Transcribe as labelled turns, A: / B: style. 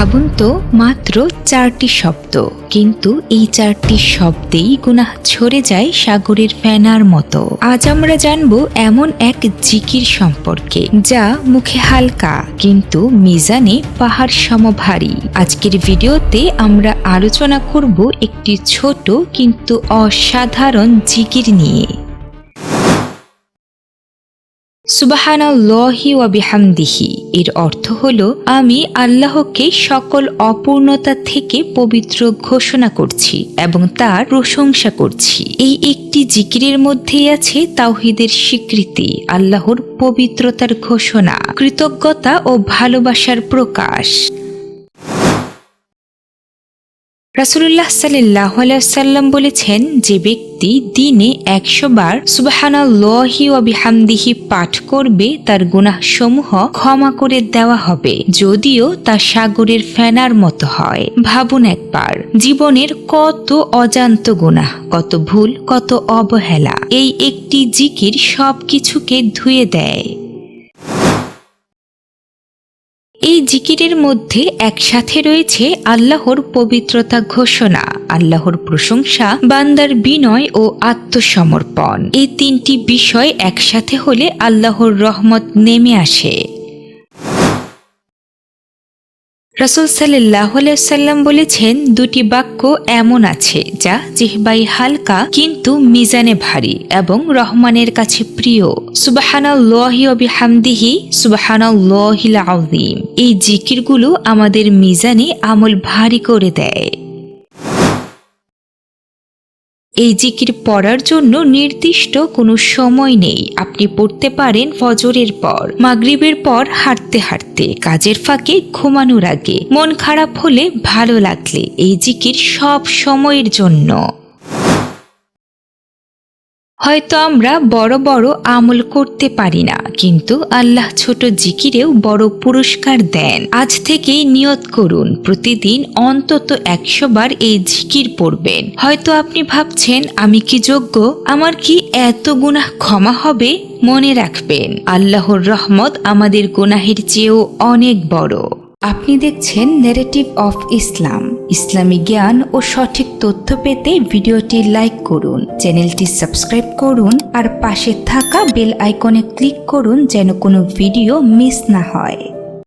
A: ভাবুন তো, মাত্র চারটি শব্দ। কিন্তু এই চারটি শব্দেই গুনাহ ছড়ে যায় সাগরের ফেনার মতো। আজ আমরা জানব এমন এক জিকির সম্পর্কে, যা মুখে হালকা, কিন্তু মিজানে পাহাড় সমভারী। আজকের ভিডিওতে আমরা আলোচনা করব একটি ছোট কিন্তু অসাধারণ জিকির নিয়ে। সুবাহানাল্লাহি ওয়া বিহামদিহি। এর অর্থ হল, আমি আল্লাহকে সকল অপূর্ণতা থেকে পবিত্র ঘোষণা করছি এবং তার প্রশংসা করছি। এই একটি জিকিরের মধ্যেই আছে তাওহিদের স্বীকৃতি, আল্লাহর পবিত্রতার ঘোষণা, কৃতজ্ঞতা ও ভালোবাসার প্রকাশ। রাসুল্লাহ সাল্লাহ সাল্লাম বলেছেন, যে ব্যক্তি দিনে একশো বার সুবাহানাল্লাহি ও বিহামদিহি পাঠ করবে, তার গুনাহ সমূহ ক্ষমা করে দেওয়া হবে, যদিও তা সাগরের ফেনার মতো হয়। ভাবুন একবার, জীবনের কত অজান্ত গুনাহ, কত ভুল, কত অবহেলা, এই একটি জিকির সব কিছুকে ধুয়ে দেয়। এই জিকিরের মধ্যে একসাথে রয়েছে আল্লাহর পবিত্রতা ঘোষণা, আল্লাহর প্রশংসা, বান্দার বিনয় ও আত্মসমর্পণ। এই তিনটি বিষয় একসাথে হলে আল্লাহর রহমত নেমে আসে। রসুল সাল্লাহ সাল্লাম বলেছেন, দুটি বাক্য এমন আছে, যা জিহবাই হালকা কিন্তু মিজানে ভারী এবং রহমানের কাছে প্রিয়। সুবাহানিহামদিহি সুবাহান এই জিকিরগুলো আমাদের মিজানে আমল ভারী করে দেয়। এই জিকির পড়ার জন্য নির্দিষ্ট কোনো সময় নেই। আপনি পড়তে পারেন ফজরের পর, মাগরিবের পর হাঁটতে হাঁটতে, কাজের ফাঁকে ঘুমানোর আগে। মন খারাপ হলে ভালো লাগলে এই জিকির সব সময়ের জন্য। হয়তো আমরা বড় বড় আমল করতে পারি না, কিন্তু আল্লাহ ছোট জিকিরেও বড় পুরস্কার দেন। আজ থেকেই নিয়ত করুন, প্রতিদিন অন্তত একশো বার এই জিকির পড়বেন। হয়তো আপনি ভাবছেন, আমি কি যোগ্য? আমার কি এত গুনাহ ক্ষমা হবে? মনে রাখবেন, আল্লাহর রহমত আমাদের গুনাহের চেয়েও অনেক বড়। আপনি দেখছেন নেরেটিভ অফ ইসলাম ইসলামী জ্ঞান ও সঠিক তথ্য পেতে ভিডিওটি লাইক করুন, চ্যানেলটি সাবস্ক্রাইব করুন আর পাশে থাকা বেল আইকনে ক্লিক করুন যেন কোনো ভিডিও মিস না হয়।